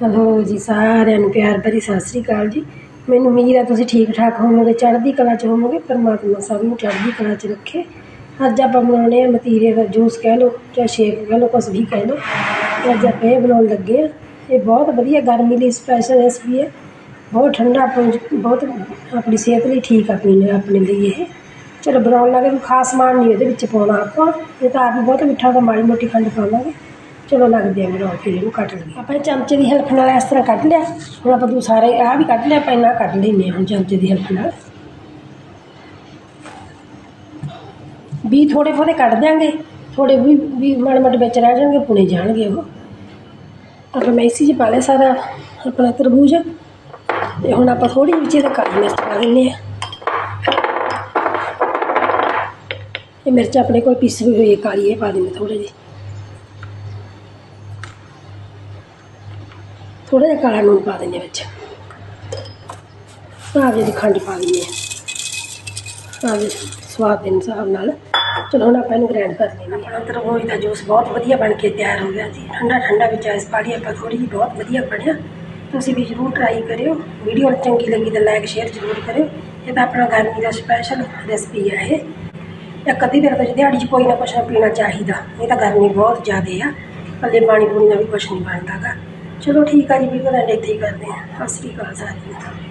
Hello ਜੀ, ਸਾਰਿਆਂ ਨੂੰ ਪਿਆਰ ਭਰੀ ਸਤਿ ਸ੍ਰੀ ਅਕਾਲ ਜੀ। ਮੈਨੂੰ ਉਮੀਦ ਹੈ ਤੁਸੀਂ ਠੀਕ ਠਾਕ ਹੋਵੋਗੇ, ਚੜ੍ਹਦੀ ਕਲਾ 'ਚ ਹੋਵੋਗੇ, ਪਰਮਾਤਮਾ ਸਭ ਨੂੰ ਚੜ੍ਹਦੀ ਕਲਾ 'ਚ ਰੱਖੇ। ਅੱਜ ਆਪਾਂ ਬਣਾਉਣੇ ਆ ਮਤੀਰੇ ਦਾ ਜੂਸ ਕਹਿ ਲਓ ਜਾਂ ਸ਼ੇਕ ਕਹਿ ਲਓ, ਕੁਛ ਵੀ ਕਹਿ ਲਓ। ਤੇ ਅੱਜ ਆਪਾਂ ਇਹ ਬਣਾਉਣ ਲੱਗੇ ਆ। ਇਹ ਬਹੁਤ ਵਧੀਆ ਗਰਮੀ ਲਈ ਸਪੈਸ਼ਲ ਰੈਸਪੀ ਹੈ ਬਹੁਤ ਠੰਡਾ ਆਪਾਂ ਬਹੁਤ ਆਪਣੀ ਸਿਹਤ ਲਈ ਠੀਕ ਆ ਪੀਣਾ, ਆਪਣੇ ਲਈ ਇਹ। ਚਲੋ ਬਣਾਉਣ ਲੱਗੇ ਕੋਈ ਖਾਸ ਸਮਾਨ ਨਹੀਂ ਇਹਦੇ ਵਿੱਚ ਪਾਉਣਾ ਆਪਾਂ। ਇਹ ਤਾਂ ਆਪ ਹੀ ਬਹੁਤ ਮਿੱਠਾ ਤਾਂ ਮਾੜੀ ਮੋਟੀ ਖੰਡ ਪਾਵਾਂਗੇ ਚਲੋ ਲੱਗਦੇ ਆ ਬਣਾਉਣ ਫਿਰ ਇਹਨੂੰ ਕੱਟ ਲਈਏ ਆਪਾਂ ਇਹ ਚਮਚੇ ਦੀ ਹੈਲਪ ਨਾਲ ਇਸ ਤਰ੍ਹਾਂ ਕੱਢ ਲਿਆ। ਹੁਣ ਆਪਾਂ ਦੂ ਸਾਰੇ ਆਹ ਵੀ ਕੱਢ ਲਿਆ, ਆਪਾਂ ਇੰਨਾ ਕੱਢ ਲੈਂਦੇ ਹਾਂ ਹੁਣ ਚਮਚੇ ਦੀ ਹੈਲਪ ਨਾਲ। ਵੀ ਥੋੜੇ ਥੋੜੇ ਕੱਢ ਦਿਆਂਗੇ ਥੋੜੇ ਵੀ ਵੀ ਮਾੜੇ ਮਾੜੇ ਵਿੱਚ ਰਹਿ ਜਾਣਗੇ, ਪੁਣੇ ਜਾਣਗੇ ਉਹ। ਆਪਾਂ ਮੈਂ ਮੈਸੀ 'ਚ ਪਾ ਲਿਆ ਸਾਰਾ ਆਪਣਾ ਤਰਬੂਜ, ਤੇ ਹੁਣ ਆਪਾਂ ਥੋੜੀ ਵਿੱਚ ਇਹਦਾ ਕਾਲੀ ਮਿਰਚ ਪਾ ਦਿੰਦੇ ਆ ਇਹ ਮਿਰਚ ਆਪਣੇ ਕੋਲ ਪੀਸੀ ਹੋਈ ਹੈ, ਕਾਲੀ ਇਹ ਪਾ ਦਿੰਦੇ ਥੋੜੇ ਜਿਹੀ। ਥੋੜਾ ਜਿਹਾ ਕਾਲਾ ਲੂਣ ਪਾ ਦਿੰਦੇ ਵਿੱਚ ਆਹ ਜਿਹੀ ਖੰਡ ਪਾ ਦਿੰਦੇ ਆ ਆਹ ਸਵਾਦ ਦੇ ਹਿਸਾਬ ਨਾਲ ਚਲੋ ਹੁਣ ਆਪਾਂ ਇਹਨੂੰ ਗ੍ਰਾਈਂਡ ਕਰ ਲੈਂਦੇ ਹਾਂ ਆਪਣਾ ਤਰਬੂਜ ਦਾ ਜੂਸ ਬਹੁਤ ਵਧੀਆ ਬਣ ਕੇ ਤਿਆਰ ਹੋ ਗਿਆ ਜੀ ਠੰਡਾ ਠੰਡਾ ਵਿੱਚ ਆਇਸ ਪਾੜੀ ਆਪਾਂ ਥੋੜੀ ਜਿਹੀ ਬਹੁਤ ਵਧੀਆ ਬਣਿਆ ਤੁਸੀਂ ਵੀ ਜ਼ਰੂਰ ਟਰਾਈ ਕਰਿਓ ਵੀਡੀਓ ਚੰਗੀ ਲੱਗੀ ਤਾਂ ਲਾਈਕ ਸ਼ੇਅਰ ਜ਼ਰੂਰ ਕਰਿਓ ਇਹ ਤਾਂ ਆਪਣਾ ਗਰਮੀ ਦਾ ਸਪੈਸ਼ਲ ਰੈਸਪੀ ਹੈ ਇਹ ਜਾਂ ਕਦੀ ਫਿਰ ਤਾਂ ਦਿਹਾੜੀ 'ਚ ਕੋਈ ਨਾ ਕੁਛ ਨਾ ਪੀਣਾ ਚਾਹੀਦਾ ਇਹ ਤਾਂ ਗਰਮੀ ਬਹੁਤ ਜ਼ਿਆਦੇ ਆ ਪੱਲੇ ਪਾਣੀ ਪੂਣੀ ਦਾ ਵੀ ਕੁਛ ਨਹੀਂ ਬਣਦਾ ਗਾ ਚਲੋ ਠੀਕ ਆ ਜੀ ਵੀਡੀਓ ਦਾ ਇੱਥੇ ਹੀ ਕਰਦੇ ਹਾਂ ਸਤਿ ਸ੍ਰੀ ਅਕਾਲ ਸਾਰਿਆਂ ਨੂੰ